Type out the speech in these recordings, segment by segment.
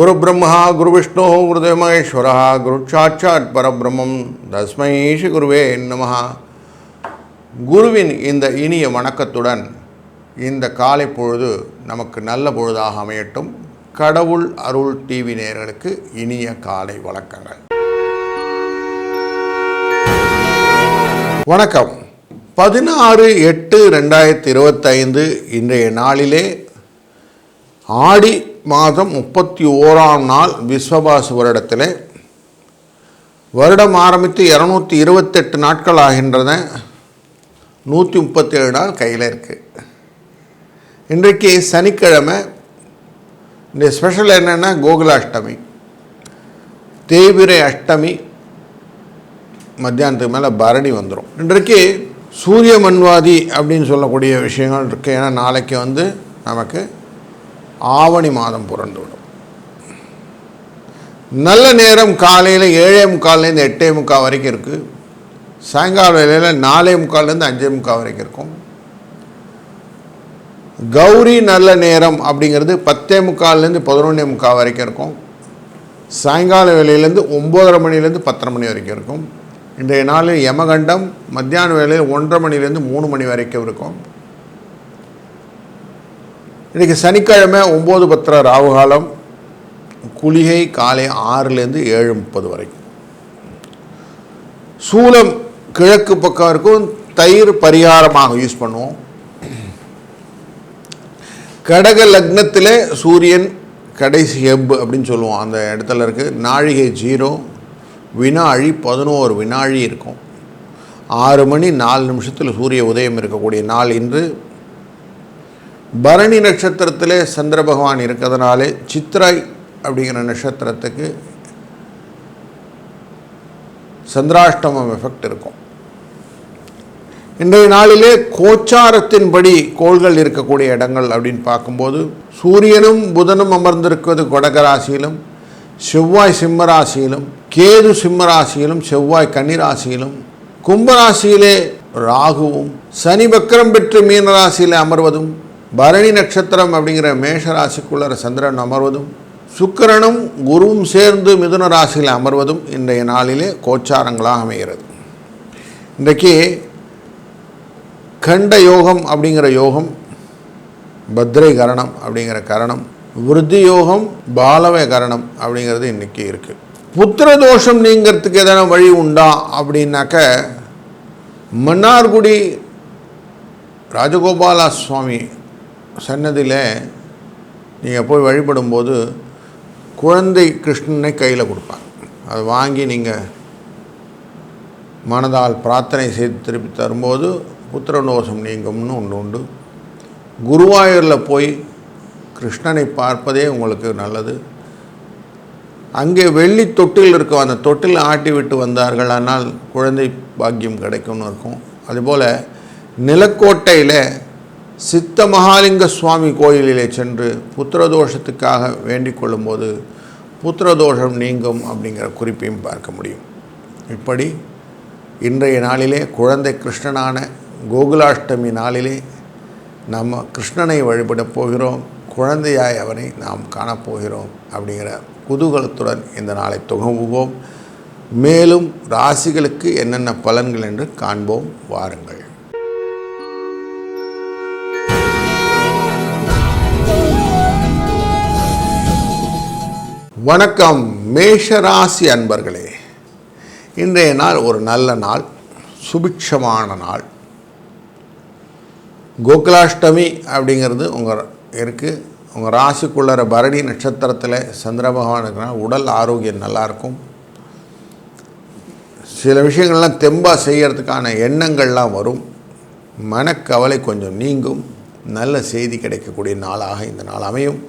குரு பிரம்மா குரு விஷ்ணு குருதேவ மகேஸ்வரா குரு சாட்சாத் பரபிரம்மம் தஸ்மை ஸ்ரீ குருவே நமஹ குருவின் இந்த இனிய வணக்கத்துடன் இந்த காலை பொழுது நமக்கு நல்ல பொழுதாக அமையட்டும். கடவுள் அருள் டிவி நேயர்களுக்கு இனிய காலை வணக்கங்கள். வணக்கம். பதினாறு எட்டு ரெண்டாயிரத்தி இருபத்தைந்து இன்றைய நாளிலே ஆடி மாதம் முப்பத்தி ஓராம் நாள் விஸ்வபாசு வருடத்தில். வருடம் ஆரம்பித்து இரநூத்தி இருபத்தெட்டு நாட்கள் ஆகின்றன. நூற்றி முப்பத்தேழு நாள் கையில் இருக்குது இன்றைக்கு சனிக்கிழமை இந்த ஸ்பெஷல் என்னென்னா கோகுலாஷ்டமி. தேய்பிரை அஷ்டமி. மத்தியானத்துக்கு மேலே பரணி வந்துடும் இன்றைக்கு சூரிய மண்வாதி அப்படின்னு சொல்லக்கூடிய விஷயங்கள் இருக்குது ஏன்னா நாளைக்கு வந்து நமக்கு ஆவணி மாதம் புரண்டுவிடும். நல்ல நேரம் காலையில் ஏழே முக்கால்லேருந்து எட்டே முக்கால் வரைக்கும் இருக்குது சாயங்கால வேலையில் நாலே முக்கால்லேருந்து அஞ்சே முக்கால் வரைக்கும் இருக்கும். கௌரி நல்ல நேரம் அப்படிங்கிறது பத்தே முக்கால்லேருந்து பதினொன்னே முக்கால் வரைக்கும் இருக்கும். சாயங்கால வேலையிலேருந்து ஒம்போதரை மணிலேருந்து பத்தரை மணி வரைக்கும் இருக்கும். இன்றைய நாளில் யமகண்டம் மத்தியான வேலையில் ஒன்றரை மணிலேருந்து மூணு மணி வரைக்கும் இருக்கும். இன்றைக்கி சனிக்கிழமை ஒம்பது பத்திர ராவுகாலம் குளிகை காலை ஆறுலேருந்து ஏழு முப்பது வரைக்கும். சூலம் கிழக்கு பக்கம் இருக்கும் தயிர் பரிகாரமாக யூஸ் பண்ணுவோம். கடக லக்னத்தில் சூரியன் கடைசி ஹெப் அப்படின்னு சொல்லுவோம் அந்த இடத்துல இருக்குது நாழிகை ஜீரோ வினாழி பதினோரு வினாழி இருக்கும். ஆறு மணி நாலு நிமிஷத்தில் சூரிய உதயம் இருக்கக்கூடிய நாள் இன்று பரணி நட்சத்திரத்திலே சந்திர பகவான் இருக்கிறதுனாலே சித்ரை அப்படிங்கிற நட்சத்திரத்துக்கு சந்திராஷ்டமம் எஃபெக்ட் இருக்கும். இன்றைய நாளிலே கோச்சாரத்தின்படி கோள்கள் இருக்கக்கூடிய இடங்கள் அப்படின்னு பார்க்கும்போது சூரியனும் புதனும் அமர்ந்திருக்கிறது கொடகராசியிலும் செவ்வாய் சிம்மராசியிலும் கேது சிம்மராசியிலும் செவ்வாய் கன்னிராசியிலும் கும்பராசியிலே ராகுவும் சனி வக்கரம் பெற்று மீனராசியில் அமர்வதும் பரணி நட்சத்திரம் அப்படிங்கிற மேஷ ராசிக்குள்ள சந்திரன் அமர்வதும் சுக்கரனும் குருவும் சேர்ந்து மிதுன ராசியில் அமர்வதும் இன்றைய நாளிலே கோச்சாரங்களாக அமைகிறது. இன்றைக்கு கண்ட யோகம் அப்படிங்கிற யோகம் பத்ரை கரணம் அப்படிங்கிற கரணம் விருத்தி யோகம் பாலவ கரணம் அப்படிங்கிறது இன்றைக்கி இருக்குது புத்திர தோஷம் நீங்கிறதுக்கு எதனா வழி உண்டா அப்படின்னாக்க மன்னார்குடி ராஜகோபாலா சுவாமி சன்னதியில் நீங்கள் போய் வழிபடும்போது குழந்தை கிருஷ்ணனை கையில் கொடுப்பாங்க அதை வாங்கி நீங்கள் மனதால் பிரார்த்தனை செய்து திருப்பி தரும்போது புத்திரநோசம் நீங்கும்னு ஒன்று உண்டு. குருவாயூரில் போய் கிருஷ்ணனை பார்ப்பதே உங்களுக்கு நல்லது. அங்கே வெள்ளி தொட்டில் இருக்கும். அந்த தொட்டில் ஆட்டி விட்டு வந்தார்கள். ஆனால் குழந்தை பாக்கியம் கிடைக்கும்னு இருக்கும். அதுபோல் நிலக்கோட்டையில் சித்த மகாலிங்க சுவாமி கோயிலிலே சென்று புத்திரதோஷத்துக்காக வேண்டிக் கொள்ளும்போது புத்திரதோஷம் நீங்கும் அப்படிங்கிற குறிப்பையும் பார்க்க முடியும். இப்படி இன்றைய நாளிலே குழந்தை கிருஷ்ணனான கோகுலாஷ்டமி நாளிலே நம்ம கிருஷ்ணனை வழிபடப் போகிறோம் குழந்தையாய் அவனை நாம் காணப்போகிறோம் அப்படிங்கிற குதூகலத்துடன் இந்த நாளை தொகுவோம் மேலும் ராசிகளுக்கு என்னென்ன பலன்கள் என்று காண்போம். வாருங்கள். வணக்கம் மேஷராசி அன்பர்களே. இன்றைய நாள் ஒரு நல்ல நாள் சுபிட்சமான நாள். கோகுலாஷ்டமி அப்படிங்கிறது உங்கள் இருக்குது உங்கள் ராசிக்குள்ளற பரணி நட்சத்திரத்தில் சந்திர பகவான் இருக்கிறனால உடல் ஆரோக்கியம் நல்லாயிருக்கும். சில விஷயங்கள்லாம் தெம்பாக செய்கிறதுக்கான எண்ணங்கள்லாம் வரும். மனக்கவலை கொஞ்சம் நீங்கும். நல்ல செய்தி கிடைக்கக்கூடிய நாளாக இந்த நாள் அமையும்.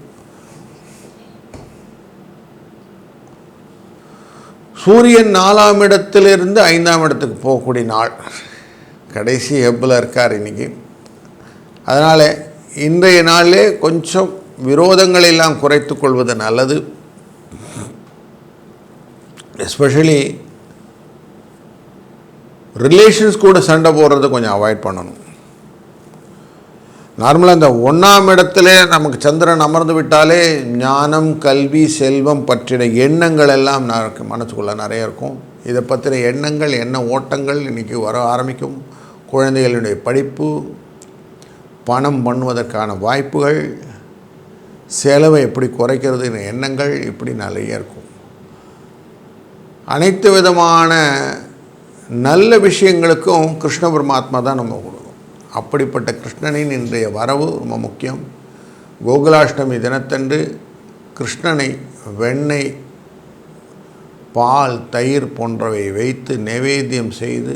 சூரியன் நாலாம் இடத்திலிருந்து ஐந்தாம் இடத்துக்கு போகக்கூடிய நாள். கடைசி ஹெப்பில் இருக்கார் இன்றைக்கி அதனால் இன்றைய நாளிலே கொஞ்சம் விரோதங்களை எல்லாம் குறைத்து கொள்வது நல்லது. எஸ்பெஷலி ரிலேஷன்ஸ் கூட சண்டை போடுறது கொஞ்சம் அவாய்ட் பண்ணணும். நார்மலாக இந்த ஒன்றாம் இடத்துல நமக்கு சந்திரன் அமர்ந்து விட்டாலே ஞானம் கல்வி செல்வம் பற்றின எண்ணங்கள் எல்லாம் நமக்கு மனசுக்குள்ளே நிறைய இருக்கும். இதை பற்றின எண்ணங்கள் என்ன ஓட்டங்கள் இன்றைக்கி வர ஆரம்பிக்கும்? குழந்தைகளுடைய படிப்பு பணம் பண்ணுவதற்கான வாய்ப்புகள் செலவை எப்படி குறைக்கிறது எண்ணங்கள் இப்படி நிறைய இருக்கும். அனைத்து விதமான நல்ல விஷயங்களுக்கும் கிருஷ்ண பரமாத்மா தான் நம்ம அப்படிப்பட்ட கிருஷ்ணனின் இன்றைய வரவு ரொம்ப முக்கியம். கோகுலாஷ்டமி தினத்தன்று கிருஷ்ணனை வெண்ணெய் பால் தயிர் போன்றவை வைத்து நைவேத்தியம் செய்து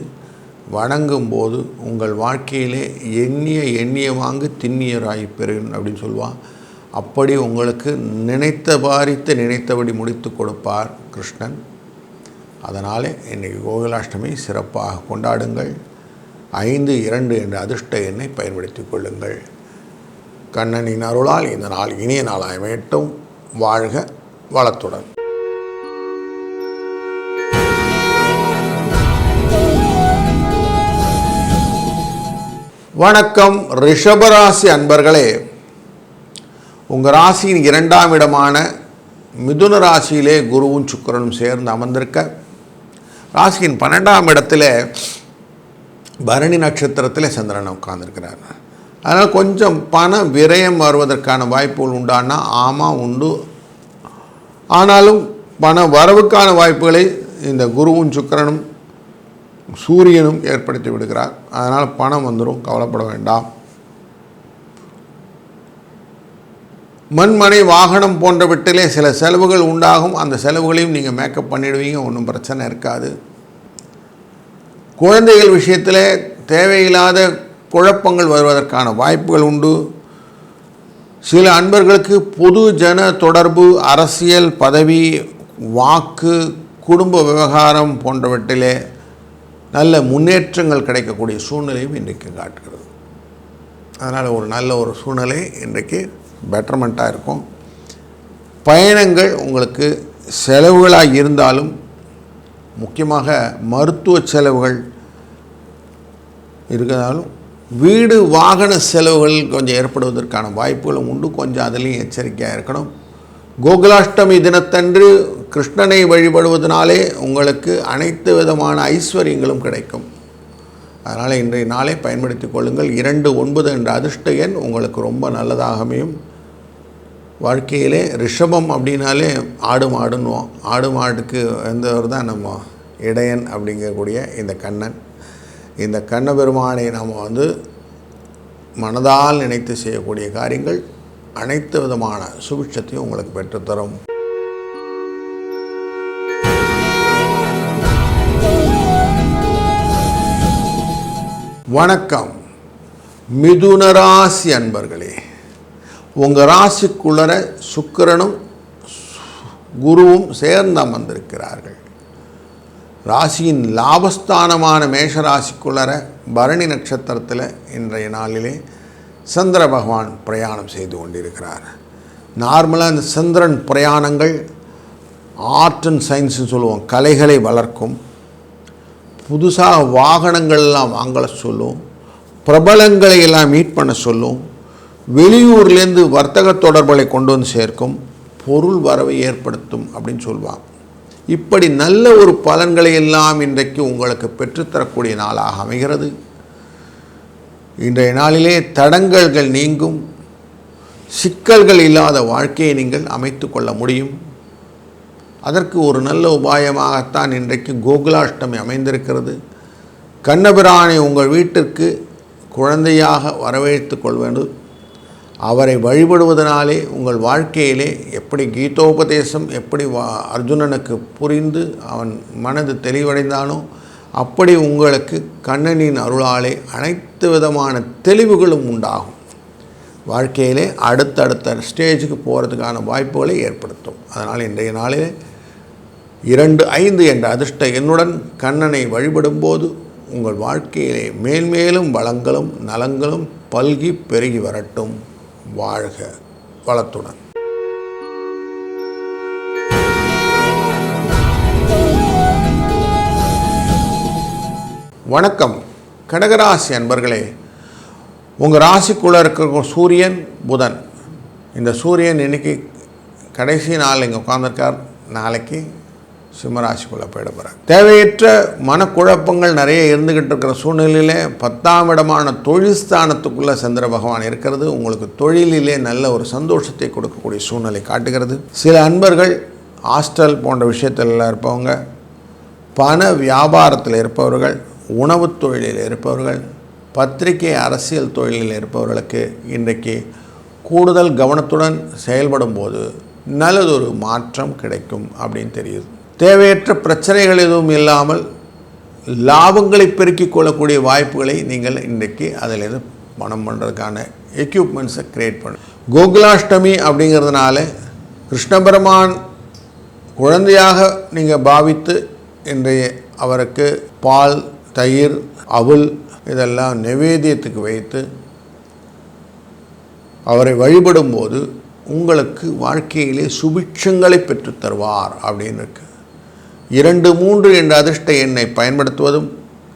வணங்கும் போது உங்கள் வாழ்க்கையிலே எண்ணிய எண்ணிய வாங்கு திண்ணியராய் பெறும் அப்படின்னு சொல்லுவான் அப்படி உங்களுக்கு நினைத்த பாரித்து நினைத்தபடி முடித்து கொடுப்பார் கிருஷ்ணன். அதனாலே இன்றைக்கி கோகுலாஷ்டமி சிறப்பாக கொண்டாடுங்கள். ஐந்து இரண்டு என்ற அதிர்ஷ்ட எண்ணை பயன்படுத்திக் கொள்ளுங்கள். கண்ணனின் அருளால் இந்த நாள் இனிய நாளாய் அமையட்டும். வாழ்க வளத்துடன். வணக்கம் ரிஷபராசி அன்பர்களே. உங்கள் ராசியின் இரண்டாம் இடமான மிதுன ராசியிலே குருவும் சுக்கிரனும் சேர்ந்து அமர்ந்திருக்க ராசியின் பன்னெண்டாம் இடத்துல பரணி நட்சத்திரத்தில் சந்திரன் உட்கார்ந்துருக்கிறார். அதனால் கொஞ்சம் பண விரயம் வருவதற்கான வாய்ப்புகள் உண்டானா? ஆமாம் உண்டு. ஆனாலும் பண வரவுக்கான வாய்ப்புகளை இந்த குருவும் சுக்கிரனும் சூரியனும் ஏற்படுத்தி விடுகிறார். அதனால் பணம் வந்துடும் கவலைப்பட வேண்டாம். மண்மனை வாகனம் போன்றவற்றிலே சில செலவுகள் உண்டாகும். அந்த செலவுகளையும் நீங்கள் மேக்கப் பண்ணிடுவீங்க ஒன்றும் பிரச்சனை இருக்காது. குழந்தைகள் விஷயத்தில் தேவையில்லாத குழப்பங்கள் வருவதற்கான வாய்ப்புகள் உண்டு. சில அன்பர்களுக்கு பொது ஜன தொடர்பு அரசியல் பதவி வாக்கு குடும்ப விவகாரம் போன்றவற்றிலே நல்ல முன்னேற்றங்கள் கிடைக்கக்கூடிய சூழ்நிலையும் இன்றைக்கு காட்டுகிறது. அதனால் ஒரு நல்ல ஒரு சூழ்நிலை இன்றைக்கு பெட்டர்மெண்ட்டாக இருக்கும். பயணங்கள் உங்களுக்கு செலவுகளாக இருந்தாலும் முக்கியமாக மருத்துவ செலவுகள் இருக்கிறதாலும் வீடு வாகன செலவுகள் கொஞ்சம் ஏற்படுவதற்கான வாய்ப்புகளும் உண்டு. கொஞ்சம் அதுலேயும் எச்சரிக்கையாக இருக்கணும். கோகுலாஷ்டமி தினத்தன்று கிருஷ்ணனை வழிபடுவதனாலே உங்களுக்கு அனைத்து விதமான ஐஸ்வர்யங்களும் கிடைக்கும். அதனால் இன்றைய நாளை பயன்படுத்தி கொள்ளுங்கள். இரண்டு ஒன்பது என்ற அதிர்ஷ்ட எண் உங்களுக்கு ரொம்ப நல்லதாக அமையும். வாழ்க்கையிலே ரிஷபம் அப்படின்னாலே ஆடு மாடுன்னுவோம். ஆடு மாடுக்கு வந்தவர் தான் நம்ம இடையன் அப்படிங்கக்கூடிய இந்த கண்ணன். இந்த கண்ண பெருமானை நாம் வந்து மனதால் நினைத்து செய்யக்கூடிய காரியங்கள் அனைத்து விதமான சுபிட்சத்தையும் உங்களுக்கு பெற்றுத்தரும். வணக்கம். மிதுன ராசி அன்பர்களே. உங்கள் ராசிக்குள்ளர சுக்கிரனும் குருவும் சேர்ந்து அமர்ந்திருக்கிறார்கள். ராசியின் லாபஸ்தானமான மேஷ ராசிக்குள்ளர பரணி நட்சத்திரத்தில் இன்றைய நாளிலே சந்திர பகவான் பிரயாணம் செய்து கொண்டிருக்கிறார். நார்மலாக இந்த சந்திரன் பிரயாணங்கள் ஆர்ட் அண்ட் சயின்ஸ்னு சொல்லுவோம் கலைகளை வளர்க்கும். புதுசாக வாகனங்கள்லாம் வாங்கலை சொல்லும் பிரபலங்களை எல்லாம் மீட் பண்ண சொல்லும் வெளியூர்லேருந்து வர்த்தக தொடர்புகளை கொண்டு வந்து சேர்க்கும் பொருள் வரவை ஏற்படுத்தும் அப்படின்னு சொல்லுவாங்க இப்படி நல்ல ஒரு பலன்களை எல்லாம் இன்றைக்கு உங்களுக்கு பெற்றுத்தரக்கூடிய நாளாக அமைகிறது. இன்றைய நாளிலே தடங்கல்கள் நீங்கும். சிக்கல்கள் இல்லாத வாழ்க்கையை நீங்கள் அமைத்து கொள்ள முடியும். அதற்கு ஒரு நல்ல உபாயமாகத்தான் இன்றைக்கு கோகுலாஷ்டமி அமைந்திருக்கிறது. கண்ணபிரானை உங்கள் வீட்டிற்கு குழந்தையாக வரவேற்று கொள்வது அவரை வழிபடுவதனாலே உங்கள் வாழ்க்கையிலே எப்படி கீதோபதேசம் எப்படி வா அர்ஜுனனுக்கு புரிந்து அவன் மனது தெளிவடைந்தானோ அப்படி உங்களுக்கு கண்ணனின் அருளாலே அனைத்து விதமான தெளிவுகளும் உண்டாகும். வாழ்க்கையிலே அடுத்தடுத்த ஸ்டேஜுக்கு போகிறதுக்கான வாய்ப்புகளை ஏற்படுத்தும். அதனால் இன்றைய நாளிலே இரண்டு ஐந்து என்ற அதிர்ஷ்ட எண்ணுடன் கண்ணனை வழிபடும்போது உங்கள் வாழ்க்கையிலே மேல்மேலும் வளங்களும் நலங்களும் பல்கி பெருகி வரட்டும். வாழ்க வளத்துடன். வணக்கம். கடகராசி அன்பர்களே உங்கள் ராசிக்குள்ளே இருக்கிற சூரியன் புதன். இந்த சூரியன் இன்னைக்கு கடைசி நாள் இங்கே உட்காந்துருக்கார் நாளைக்கு சிம்மராசிக்குள்ளே போயிட போகிறார் தேவையற்ற மனக்குழப்பங்கள் நிறைய இருந்துக்கிட்டு இருக்கிற சூழ்நிலையிலே பத்தாம் இடமான தொழில்ஸ்தானத்துக்குள்ளே சந்திர பகவான் இருக்கிறது. உங்களுக்கு தொழிலிலே நல்ல ஒரு சந்தோஷத்தை கொடுக்கக்கூடிய சூழ்நிலை காட்டுகிறது. சில அன்பர்கள் ஹாஸ்டல் போன்ற விஷயத்தில் இருப்பவங்க பண வியாபாரத்தில் இருப்பவர்கள் உணவுத் தொழிலில் இருப்பவர்கள் பத்திரிகை அரசியல் தொழிலில் இருப்பவர்களுக்கு இன்றைக்கு கூடுதல் கவனத்துடன் செயல்படும் போது நல்லதொரு மாற்றம் கிடைக்கும் அப்படின்னு தெரியுது. தேவையற்ற பிரச்சனைகள் எதுவும் இல்லாமல் லாபங்களை பெருக்கிக் கொள்ளக்கூடிய வாய்ப்புகளை நீங்கள் இன்றைக்கு அதிலிருந்து பணம் பண்ணுறதுக்கான எக்யூப்மெண்ட்ஸை க்ரியேட் பண்ணு. கோகுலாஷ்டமி அப்படிங்கிறதுனால கிருஷ்ண பெருமான் குழந்தையாக நீங்கள் பாவித்து இன்றைய அவருக்கு பால் தயிர் அவுல் இதெல்லாம் நிவேதியத்துக்கு வைத்து அவரை வழிபடும்போது உங்களுக்கு வாழ்க்கையிலே சுபிட்சங்களை பெற்றுத்தருவார் அப்படின்னு இருக்கு. இரண்டு மூன்று என்ற அதிர்ஷ்ட எண்ணை பயன்படுத்துவதும்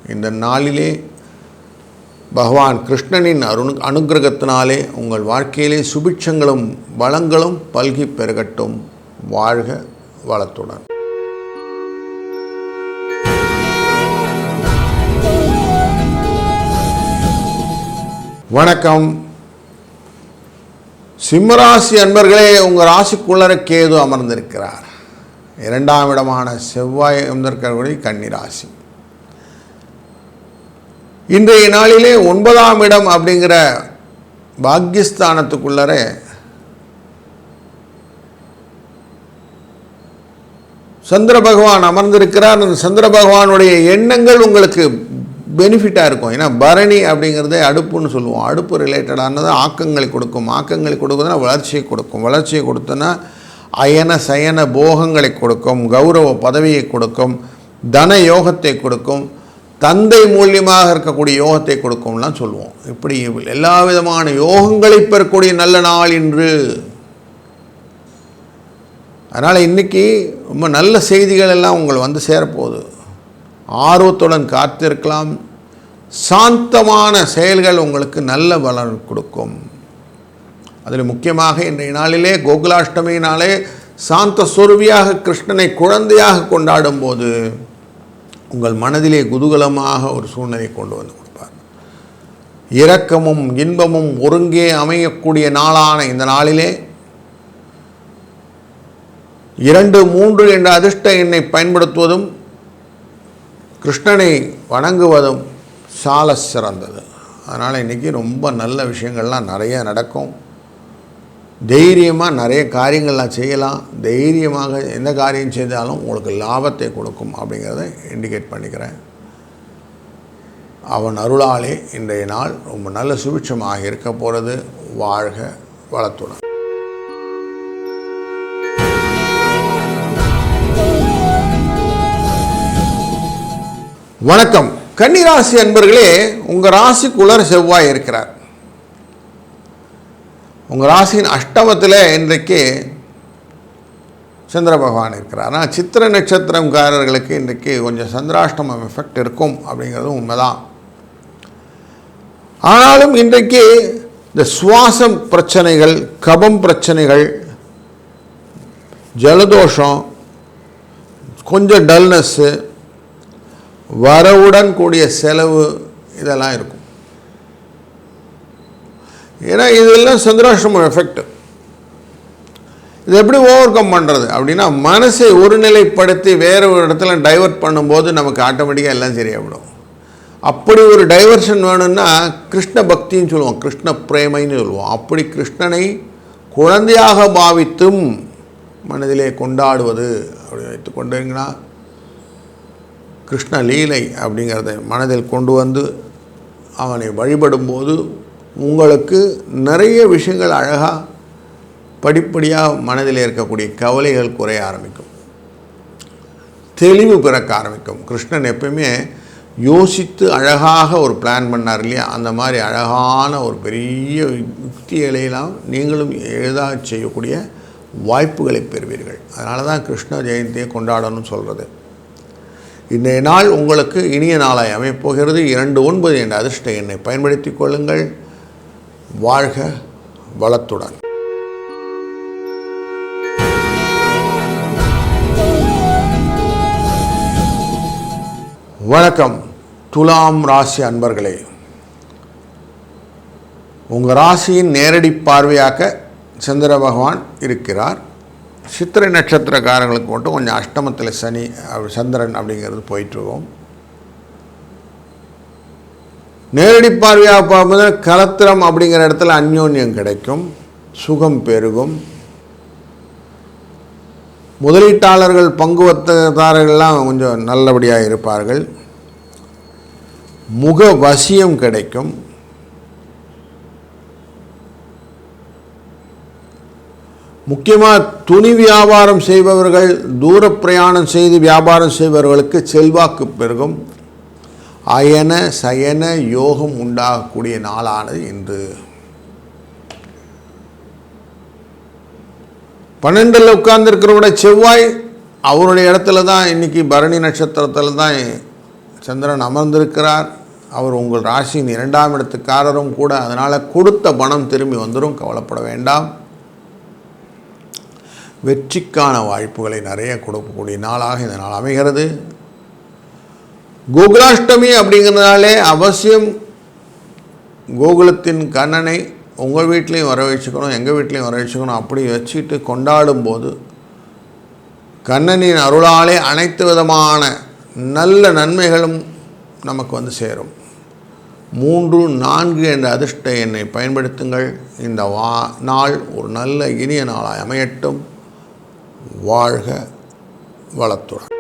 இந்த நாளிலே பகவான் கிருஷ்ணனின் அருண் அனுகிரகத்தினாலே உங்கள் வாழ்க்கையிலே சுபிட்சங்களும் வளங்களும் பல்கி பெருகட்டும். வாழ்க வளத்துடன். வணக்கம். சிம்மராசி அன்பர்களே உங்கள் ராசிக்குள்ளர கேது அமர்ந்திருக்கிறார். இரண்டாம் இடமான செவ்வாய் அமர்ந்திருக்கக்கூடிய கன்னிராசி இன்றைய நாளிலே ஒன்பதாம் இடம் அப்படிங்கிற பாக்யஸ்தானத்துக்குள்ளர சந்திர பகவான் அமர்ந்திருக்கிறார். அந்த சந்திர பகவானுடைய எண்ணங்கள் உங்களுக்கு பெனிஃபிட்டாக இருக்கும். ஏன்னா பரணி அப்படிங்கிறதே அடுப்புன்னு சொல்லுவோம். அடுப்பு ரிலேட்டடானது ஆக்கங்களை கொடுக்கும். ஆக்கங்களை கொடுக்குதுன்னா வளர்ச்சியை கொடுக்கும். வளர்ச்சியை கொடுத்தோன்னா அயன சயன போகங்களை கொடுக்கும் கௌரவ பதவியை கொடுக்கும் தன யோகத்தை கொடுக்கும் தந்தை மூலியமாக இருக்கக்கூடிய யோகத்தை கொடுக்கும்லாம் சொல்லுவோம். இப்படி எல்லா விதமான யோகங்களை பெறக்கூடிய நல்ல நாள் இன்று. அதனால் இன்றைக்கி ரொம்ப நல்ல செய்திகள் எல்லாம் உங்களை வந்து சேரப்போகுது. ஆர்வத்துடன் காத்திருக்கலாம். சாந்தமான செயல்கள் உங்களுக்கு நல்ல பலன் கொடுக்கும். அதில் முக்கியமாக இன்றைய நாளிலே கோகுலாஷ்டமியினாலே சாந்த சொருவியாக கிருஷ்ணனை குழந்தையாக கொண்டாடும் போது உங்கள் மனதிலே குதூகலமாக ஒரு சூழ்நிலை கொண்டு வந்து கொடுப்பார். இரக்கமும் இன்பமும் ஒருங்கே அமையக்கூடிய நாளான இந்த நாளிலே இரண்டு மூன்று என்ற அதிர்ஷ்ட எண்ணை பயன்படுத்துவதும் கிருஷ்ணனை வணங்குவதும் சால சிறந்தது. அதனால் இன்றைக்கி ரொம்ப நல்ல விஷயங்கள்லாம் நிறைய நடக்கும். தைரியமாக நிறைய காரியங்கள்லாம் செய்யலாம். தைரியமாக எந்த காரியம் செய்தாலும் உங்களுக்கு லாபத்தை கொடுக்கும் அப்படிங்கிறத இண்டிகேட் பண்ணிக்கிறேன். அவன் அருளாலே இன்றைய நாள் ரொம்ப நல்ல சுபிட்சமாக இருக்க போகிறது வாழ்க வளத்துடன். வணக்கம். கன்னிராசி அன்பர்களே உங்கள் ராசிக்குள்ளர் செவ்வாய் இருக்கிறார். உங்கள் ராசியின் அஷ்டமத்தில் இன்றைக்கு சந்திர பகவான் இருக்கிறார். ஆனால் சித்திர நட்சத்திரம்காரர்களுக்கு இன்றைக்கு கொஞ்சம் சந்திராஷ்டமம் எஃபெக்ட் இருக்கும் அப்படிங்கிறது உண்மைதான். ஆனாலும் இன்றைக்கு இந்த சுவாசம் பிரச்சனைகள் கபம் பிரச்சனைகள் ஜலதோஷம் கொஞ்சம் டல்னஸ்ஸு வரவுடன் கூடிய செலவு இதெல்லாம் இருக்கும். ஏன்னா இதெல்லாம் சந்திராஷ்டிரம எஃபெக்ட் இது எப்படி ஓவர் கம் பண்ணுறது அப்படின்னா மனசை ஒருநிலைப்படுத்தி வேறு ஒரு இடத்துல டைவர்ட் பண்ணும்போது நமக்கு ஆட்டோமேட்டிக்காக எல்லாம் சரியாகிவிடும் அப்படி ஒரு டைவர்ஷன் வேணும்னா கிருஷ்ண பக்தின்னு சொல்லுவோம். கிருஷ்ண பிரேமைன்னு சொல்லுவோம். அப்படி கிருஷ்ணனை குழந்தையாக பாவித்தும் மனதிலே கொண்டாடுவது அப்படி வைத்து கொண்டீங்கன்னா கிருஷ்ண லீலை அப்படிங்கிறத மனதில் கொண்டு வந்து அவனை வழிபடும்போது உங்களுக்கு நிறைய விஷயங்கள் அழகாக படிப்படியாக மனதில் இருக்கக்கூடிய கவலைகள் குறைய ஆரம்பிக்கும். தெளிவு பிறக்க ஆரம்பிக்கும். கிருஷ்ணன் எப்பயுமே யோசித்து அழகாக ஒரு பிளான் பண்ணார் இல்லையா? அந்த மாதிரி அழகான ஒரு பெரிய யுக்திகளையெல்லாம் நீங்களும் எழுதா செய்யக்கூடிய வாய்ப்புகளை பெறுவீர்கள். அதனால தான் கிருஷ்ண ஜெயந்தியை கொண்டாடணும்னு சொல்கிறது இன்றைய நாள் உங்களுக்கு இனிய நாளாய் அமையப்போகிறது இரண்டு ஒன்பது என்ற அதிர்ஷ்ட எண்ணை பயன்படுத்தி கொள்ளுங்கள். வாழ்க வளத்துடன். வணக்கம். துலாம் ராசி அன்பர்களே. உங்கள் ராசியின் நேரடி பார்வையாக சந்திர பகவான் இருக்கிறார். சித்திரை நட்சத்திரக்காரங்களுக்கு மட்டும் கொஞ்சம் அஷ்டமத்தில் சனி அப்படி சந்திரன் அப்படிங்கிறது போயிட்டுருவோம் நேரடி பார்வையாக பார்க்கும்போது கலத்திரம் அப்படிங்கிற இடத்துல அந்யோன்யம் கிடைக்கும் சுகம் பெருகும். முதலீட்டாளர்கள் பங்கு வர்த்தகதாரர்கள்லாம் கொஞ்சம் நல்லபடியாக இருப்பார்கள். முக வசியம் கிடைக்கும். முக்கியமாக துணி வியாபாரம் செய்பவர்கள் தூர பிரயாணம் செய்து வியாபாரம் செய்பவர்களுக்கு செல்வாக்கு பெருகும். அயன சயன யோகம் உண்டாகக்கூடிய நாளானது இன்று. பன்னெண்டில் உட்கார்ந்துருக்கிறவோட செவ்வாய் அவருடைய இடத்துல தான் இன்னைக்கு பரணி நட்சத்திரத்தில் தான் சந்திரன் அமர்ந்திருக்கிறார். அவர் உங்கள் ராசியின் இரண்டாம் இடத்துக்காரரும் கூட அதனால் கொடுத்த பணம் திரும்பி வந்துடும் கவலைப்பட வேண்டாம். வெற்றிக்கான வாய்ப்புகளை நிறைய கொடுக்கக்கூடிய நாளாக இந்த நாள் அமைகிறது. கோகுலாஷ்டமி அப்படிங்கிறதுனாலே அவசியம் கோகுலத்தின் கண்ணனை உங்கள் வீட்லேயும் வர வச்சுக்கணும் எங்கள் வீட்லேயும் வர வச்சுக்கணும் அப்படி வச்சுட்டு கொண்டாடும் போது கண்ணனின் அருளாலே அனைத்து விதமான நல்ல நன்மைகளும் நமக்கு வந்து சேரும். மூன்று நான்கு என்ற அதிர்ஷ்ட எண்ணை பயன்படுத்துங்கள். இந்த வா நாள் ஒரு நல்ல இனிய நாளாய் அமையட்டும். வாழ்க வளத்துடன்.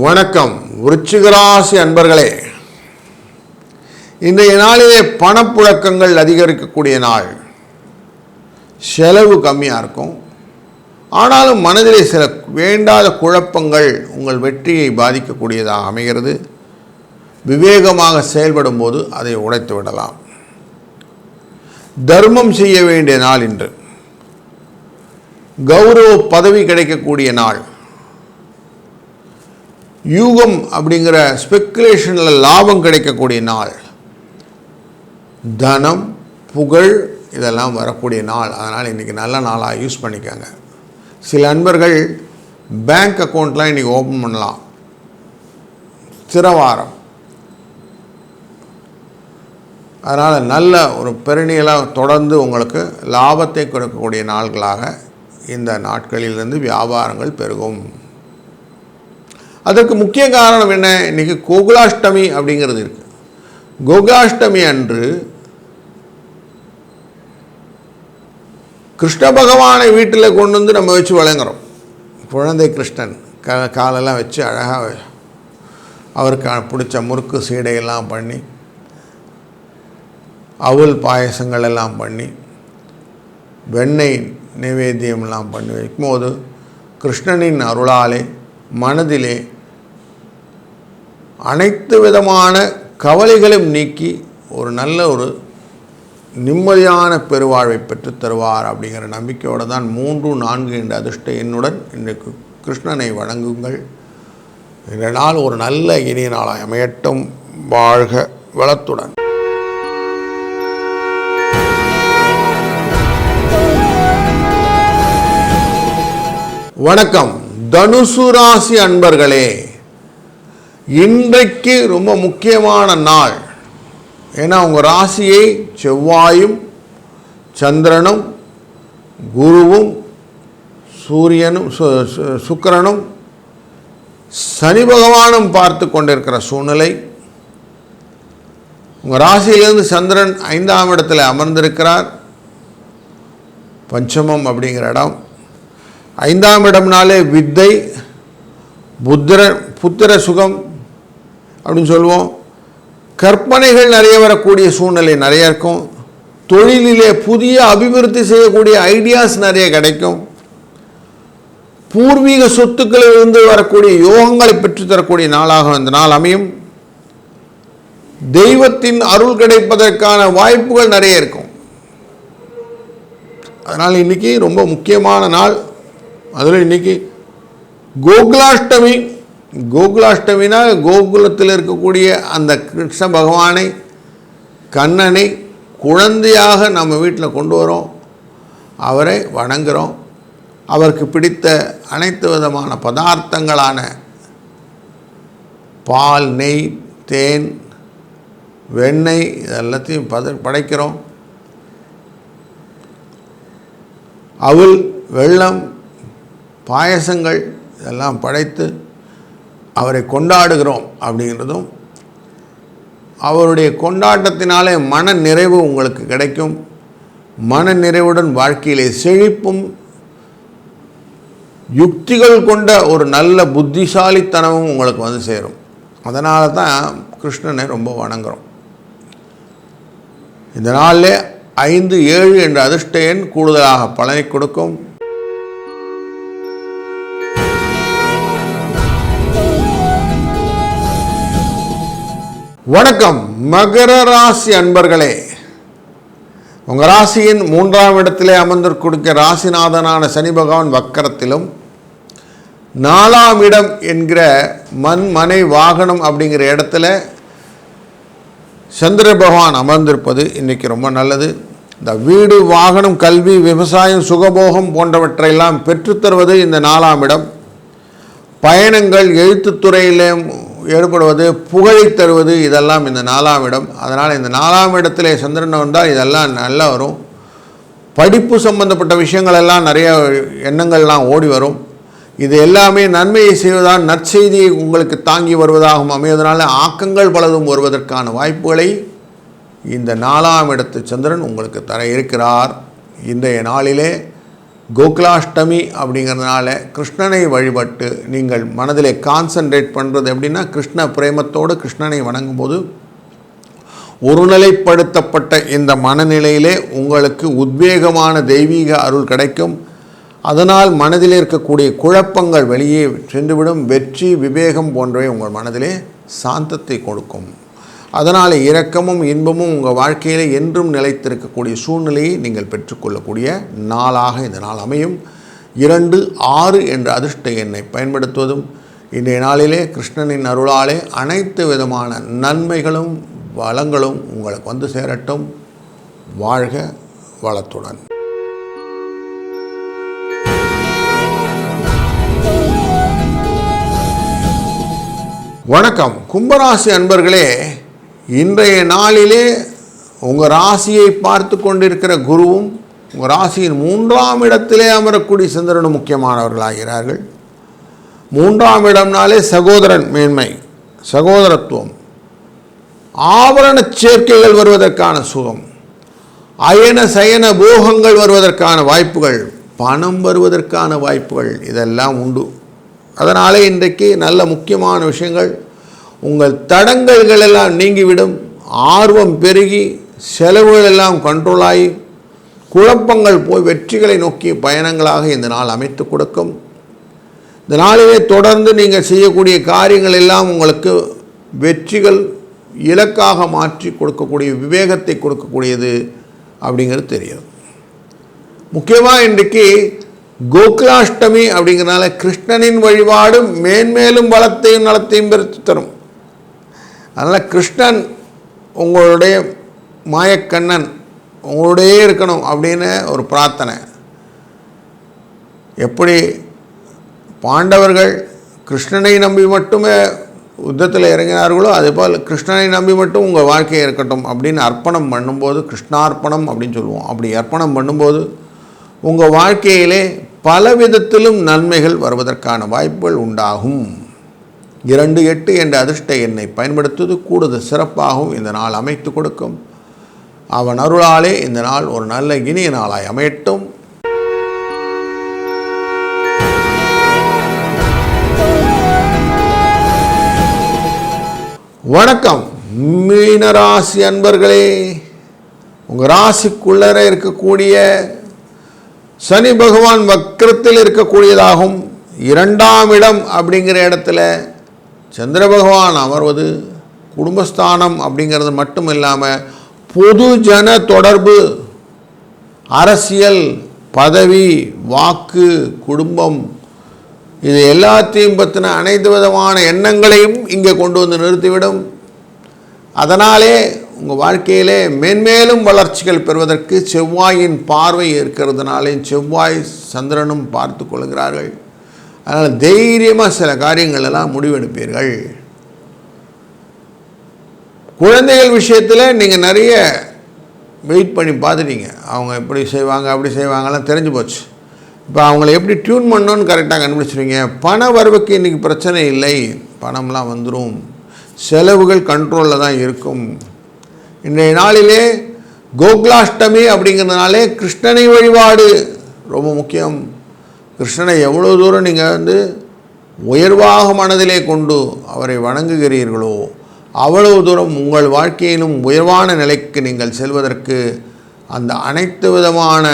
வணக்கம் விருச்சிகராசி அன்பர்களே. இன்றைய நாளிலே பணப்புழக்கங்கள் அதிகரிக்கக்கூடிய நாள். செலவு கம்மியாக இருக்கும். ஆனாலும் மனதிலே சில வேண்டாத குழப்பங்கள் உங்கள் வெற்றியை பாதிக்கக்கூடியதாக அமைகிறது. விவேகமாக செயல்படும் போது அதை உடைத்து விடலாம். தர்மம் செய்ய வேண்டிய நாள் இன்று. கௌரவ பதவி கிடைக்கக்கூடிய நாள். யூகம் அப்படிங்கிற ஸ்பெக்குலேஷனில் லாபம் கிடைக்கக்கூடிய நாள். தனம் புகழ் இதெல்லாம் வரக்கூடிய நாள். அதனால் இன்றைக்கி நல்ல நாளாக யூஸ் பண்ணிக்கோங்க. சில அன்பர்கள் பேங்க் அக்கௌண்ட்லாம் இன்றைக்கி ஓப்பன் பண்ணலாம். சிறவாரம் அதனால் நல்ல ஒரு பெருணியலாக தொடர்ந்து உங்களுக்கு லாபத்தை கொடுக்கக்கூடிய நாள்களாக இந்த நாட்களிலிருந்து வியாபாரங்கள் பெருகும். அதற்கு முக்கிய காரணம் என்ன? இன்றைக்கி கோகுலாஷ்டமி அப்படிங்கிறது இருக்குது கோகுலாஷ்டமி அன்று கிருஷ்ண பகவானை வீட்டில் கொண்டு வந்து நம்ம வச்சு வழங்குறோம். குழந்தை கிருஷ்ணன் க காலெல்லாம் வச்சு அழகாக அவருக்கு பிடிச்ச முறுக்கு சீடையெல்லாம் பண்ணி அவுல் பாயசங்கள் எல்லாம் பண்ணி வெண்ணெய் நைவேத்தியம்லாம் பண்ணி வைக்கும்போது கிருஷ்ணனின் அருளாலே மனதிலே அனைத்து விதமான கவலைகளும் நீக்கி ஒரு நல்ல ஒரு நிம்மதியான பெருவாழ்வை பெற்று தருவார் அப்படிங்கிற நம்பிக்கையோடு தான் மூன்று நான்கு என்ற அதிர்ஷ்ட எண்ணுடன் இன்றைக்கு கிருஷ்ணனை வணங்குங்கள். இந்த நாள் ஒரு நல்ல இனிய நாளாக அமையட்டும். வாழ்க வளத்துடன். வணக்கம். தனுசு ராசி அன்பர்களே. இன்றைக்கு ரொம்ப முக்கியமான நாள். ஏன்னா உங்கள் ராசியை செவ்வாயும் சந்திரனும் குருவும் சூரியனும் சு- சு- சுக்கிரனும் சனி பகவானும் பார்த்து கொண்டிருக்கிற சூழ்நிலை. உங்கள் ராசியிலிருந்து சந்திரன் ஐந்தாம் இடத்துல அமர்ந்திருக்கிறார். பஞ்சமம் அப்படிங்கிற இடம். ஐந்தாம் இடம்னாலே வித்தை புத்திர புத்திர சுகம் அப்படின்னு சொல்லுவோம். கற்பனைகள் நிறைய வரக்கூடிய சூழ்நிலை நிறைய இருக்கும். தொழிலிலே புதிய அபிவிருத்தி செய்யக்கூடிய ஐடியாஸ் நிறைய கிடைக்கும். பூர்வீக சொத்துக்களில் இருந்து வரக்கூடிய யோகங்களை பெற்றுத்தரக்கூடிய நாளாக இந்த நாள் அமையும். தெய்வத்தின் அருள் கிடைப்பதற்கான வாய்ப்புகள் நிறைய இருக்கும். அதனால் இன்னைக்கு ரொம்ப முக்கியமான நாள். அதில் இன்னைக்கு கோகுலாஷ்டமி கோகுலாஷ்டமினா கோகுலத்தில் இருக்கக்கூடிய அந்த கிருஷ்ண பகவானை கண்ணனை குழந்தையாக நம்ம வீட்டில் கொண்டு வரோம். அவரை வணங்குகிறோம் அவருக்கு பிடித்த அனைத்து விதமான பதார்த்தங்களான பால் நெய் தேன் வெண்ணெய் இதெல்லாத்தையும் பத படைக்கிறோம். அவுள் வெள்ளம் பாயசங்கள் இதெல்லாம் படைத்து அவரை கொண்டாடுகிறோம் அப்படிங்கிறதும் அவருடைய கொண்டாட்டத்தினாலே மன நிறைவு உங்களுக்கு கிடைக்கும். மன நிறைவுடன் வாழ்க்கையிலே செழிப்பும் யுக்திகள் கொண்ட ஒரு நல்ல புத்திசாலித்தனமும் உங்களுக்கு வந்து சேரும். அதனால தான் கிருஷ்ணனை ரொம்ப வணங்குறோம். இந்த நாளில் ஐந்து ஏழு என்ற அதிர்ஷ்ட எண் கூடுதலாக பலனை கொடுக்கும். வணக்கம் மகர ராசி அன்பர்களே. உங்கள் ராசியின் மூன்றாம் இடத்திலே அமர்ந்திருக்கூடிய ராசிநாதனான சனி பகவான் வக்கரத்திலும் நாலாம் இடம் என்கிற மண் மனை வாகனம் அப்படிங்கிற இடத்துல சந்திர பகவான் அமர்ந்திருப்பது இன்றைக்கி ரொம்ப நல்லது. இந்த வீடு வாகனம் கல்வி விவசாயம் சுகபோகம் போன்றவற்றையெல்லாம் பெற்றுத்தருவது இந்த நாலாம் இடம். பயணங்கள் எழுத்துத்துறையிலும் ஏற்படுவது புகழை தருவது இதெல்லாம் இந்த நாலாம் இடம். அதனால் இந்த நாலாம் இடத்திலே சந்திரன் வந்தால் இதெல்லாம் நல்லா வரும். படிப்பு சம்பந்தப்பட்ட விஷயங்கள் எல்லாம் நிறைய எண்ணங்கள்லாம் ஓடி வரும். இது எல்லாமே நன்மையை செய்வதால் நற்செய்தியை உங்களுக்கு தாங்கி வருவதாகவும் அமைவதனால ஆக்கங்கள் பலதும் வருவதற்கான வாய்ப்புகளை இந்த நாலாம் இடத்து சந்திரன் உங்களுக்கு தர இருக்கிறார். இன்றைய நாளிலே கோகுலாஷ்டமி அப்படிங்கிறதுனால கிருஷ்ணனை வழிபட்டு நீங்கள் மனதிலே கான்சன்ட்ரேட் பண்ணுறது எப்படின்னா கிருஷ்ண பிரேமத்தோடு கிருஷ்ணனை வணங்கும்போது ஒருநிலைப்படுத்தப்பட்ட இந்த மனநிலையிலே உங்களுக்கு உத்வேகமான தெய்வீக அருள் கிடைக்கும். அதனால் மனதில் இருக்கக்கூடிய குழப்பங்கள் வெளியே சென்றுவிடும். வெற்றி விவேகம் போன்றவை உங்கள் மனதிலே சாந்தத்தை கொடுக்கும். அதனால் இரக்கமும் இன்பமும் உங்கள் வாழ்க்கையில் என்றும் நிலைத்திருக்கக்கூடிய சூழ்நிலையை நீங்கள் பெற்றுக்கொள்ளக்கூடிய நாளாக இந்த நாள் அமையும். இரண்டு ஆறு என்ற அதிர்ஷ்ட எண்ணை பயன்படுத்துவதும் இன்றைய நாளிலே கிருஷ்ணனின் அருளாலே அனைத்து விதமான நன்மைகளும் வளங்களும் உங்களுக்கு வந்து சேரட்டும். வாழ்க வளத்துடன். வணக்கம். கும்பராசி அன்பர்களே இன்றைய நாளிலே உங்கள் ராசியை பார்த்து கொண்டிருக்கிற குருவும் உங்கள் ராசியின் மூன்றாம் இடத்திலே அமரக்கூடிய சந்திரனும் முக்கியமானவர்களாகிறார்கள். மூன்றாம் இடம்னாலே சகோதரன் மேன்மை சகோதரத்துவம் ஆபரண சேர்க்கைகள் வருவதற்கான சுகம் அயன சயன போகங்கள் வருவதற்கான வாய்ப்புகள் பணம் வருவதற்கான வாய்ப்புகள் இதெல்லாம் உண்டு. அதனாலே இன்றைக்கு நல்ல முக்கியமான விஷயங்கள் உங்கள் தடங்கல்கள் எல்லாம் நீங்கிவிடும். ஆர்வம் பெருகி செலவுகள் எல்லாம் கண்ட்ரோல் ஆகி குழப்பங்கள் போய் வெற்றிகளை நோக்கி பயணங்களாக இந்த நாள் அமைத்து கொடுக்கும். இந்த நாளிலே தொடர்ந்து நீங்கள் செய்யக்கூடிய காரியங்கள் எல்லாம் உங்களுக்கு வெற்றிகள் இலக்காக மாற்றி கொடுக்கக்கூடிய விவேகத்தை கொடுக்கக்கூடியது அப்படிங்கிறது தெரியும். முக்கியமாக இன்றைக்கு கோகுலாஷ்டமி அப்படிங்கிறனால கிருஷ்ணனின் வழிபாடு மேன்மேலும் பலத்தையும் நலத்தையும் பெருத்து தரும். அதனால் கிருஷ்ணன் உங்களுடைய மாயக்கண்ணன் உங்களுடைய இருக்கணும் அப்படின்னு ஒரு பிரார்த்தனை. எப்படி? பாண்டவர்கள் கிருஷ்ணனை நம்பி மட்டுமே யுத்தத்தில் இறங்கினார்களோ அதேபோல் கிருஷ்ணனை நம்பி மட்டும் உங்கள் வாழ்க்கையை இருக்கட்டும் அப்படின்னு அர்ப்பணம் பண்ணும்போது கிருஷ்ணார்ப்பணம் அப்படின்னு சொல்லுவோம். அப்படி அர்ப்பணம் பண்ணும்போது உங்கள் வாழ்க்கையிலே பல விதத்திலும் நன்மைகள் வருவதற்கான வாய்ப்புகள் உண்டாகும். இரண்டு எட்டு என்ற அதிர்ஷ்ட எண்ணை பயன்படுத்துவது கூடுதல் சிறப்பாகவும் இந்த நாள் அமைத்து கொடுக்கும். அவன் அருளாலே இந்த நாள் ஒரு நல்ல இனிய நாளாய் அமையட்டும். வணக்கம் மீனராசி அன்பர்களே. உங்கள் ராசிக்குள்ளர இருக்கக்கூடிய சனி பகவான் வக்கரத்தில் இருக்கக்கூடியதாகும். இரண்டாம் இடம் அப்படிங்கிற இடத்துல சந்திர பகவான் அமர்வது குடும்பஸ்தானம் அப்படிங்கிறது மட்டும் இல்லாமல் பொது ஜன தொடர்பு அரசியல் பதவி வாக்கு குடும்பம் இது எல்லாத்தையும் பற்றின அனைத்து விதமான எண்ணங்களையும் இங்கே கொண்டு வந்து நிறுத்திவிடும். அதனாலே உங்கள் வாழ்க்கையிலே மேன்மேலும் வளர்ச்சிகள் பெறுவதற்கு செவ்வாயின் பார்வை இருக்கிறதுனாலே செவ்வாய் சந்திரனும் பார்த்து கொள்கிறார்கள். அதனால் தைரியமாக சில காரியங்களெல்லாம் முடிவெடுப்பீர்கள். குழந்தைகள் விஷயத்தில் நீங்கள் நிறைய வெயிட் பண்ணி பார்த்துட்டீங்க. அவங்க எப்படி செய்வாங்க அப்படி செய்வாங்கலாம் தெரிஞ்சு போச்சு. இப்போ அவங்கள எப்படி டியூன் பண்ணோன்னு கரெக்டாக கண்டுபிடிச்சிருவீங்க. பண வரவுக்கு இன்றைக்கி பிரச்சனை இல்லை. பணம்லாம் வந்துடும் செலவுகள் கண்ட்ரோலில் தான் இருக்கும். இன்றைய நாளிலே கோகுலாஷ்டமி அப்படிங்கிறதுனாலே கிருஷ்ணனை வழிபாடு ரொம்ப முக்கியம். கிருஷ்ணனை எவ்வளோ தூரம் நீங்கள் வந்து உயர்வாக மனதிலே கொண்டு அவரை வணங்குகிறீர்களோ அவ்வளவு தூரம் உங்கள் வாழ்க்கையிலும் உயர்வான நிலைக்கு நீங்கள் செல்வதற்கு அந்த அனைத்து விதமான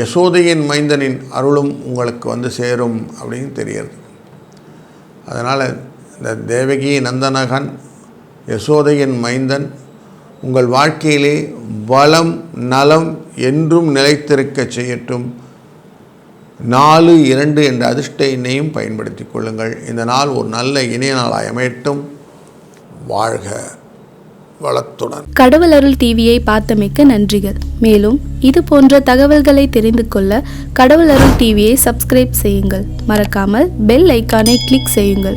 யசோதையின் மைந்தனின் அருளும் உங்களுக்கு வந்து சேரும் அப்படின்னு தெரிகிறது. அதனால் இந்த தேவகி நந்தனகன் யசோதையின் மைந்தன் உங்கள் வாழ்க்கையிலே வளம் நலம் என்றும் நிலைத்திருக்க செய்யட்டும். நாலு இரண்டு என்ற அதிர்ஷ்ட எண்ணையும் பயன்படுத்தி கொள்ளுங்கள். இந்த நாள் ஒரு நல்ல இணைய நாளாக அமையட்டும். வாழ்க வளத்துடன். கடவுள் அருள் டிவியை பார்த்தமைக்க நன்றிகள். மேலும் இது போன்ற தகவல்களை தெரிந்து கொள்ள கடவுள் அருள் டிவியை சப்ஸ்கிரைப் செய்யுங்கள். மறக்காமல் பெல் ஐக்கானை கிளிக் செய்யுங்கள்.